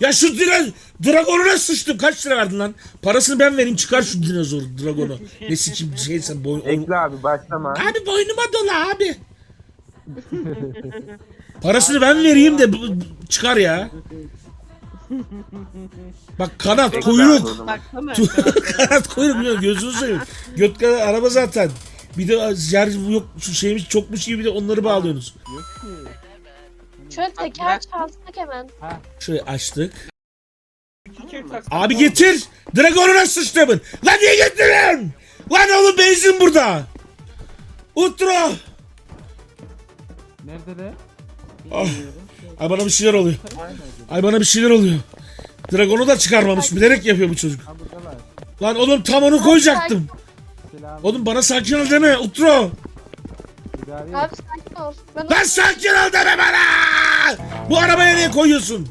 Ya şu dira, Dragon'una sıçtım. Kaç lira verdin lan? Parasını ben vereyim çıkar şu dinozor Dragon'u. Ne sikim şeysen boy... Ekle abi başlama. Abi boynuma dola abi. Parasını ben vereyim de çıkar ya. Bak kanat kuyruk. kanat kuyruk ya gözünü seveyim. Göt kadar araba zaten. Bir de yer yok şu şeyimiz çokmuş gibi bir de onları bağlıyorsunuz. Şöyle teker çalsak hemen. Şöyle açtık. Abi getir. Dragon'una sıçtımın. Lan niye getirin? Lan oğlum benzin burada. Utro. Nerede de? Ah. Ay bana bir şeyler oluyor. Ay bana bir şeyler oluyor. Dragon'u da çıkarmamış. Bilerek yapıyor bu çocuk. Lan oğlum tam onu koyacaktım. Oğlum bana sakin ol deme Utro. Abi sakin ol. Ben Lan sakin ol deme bana. Bu arabaya niye koyuyorsun?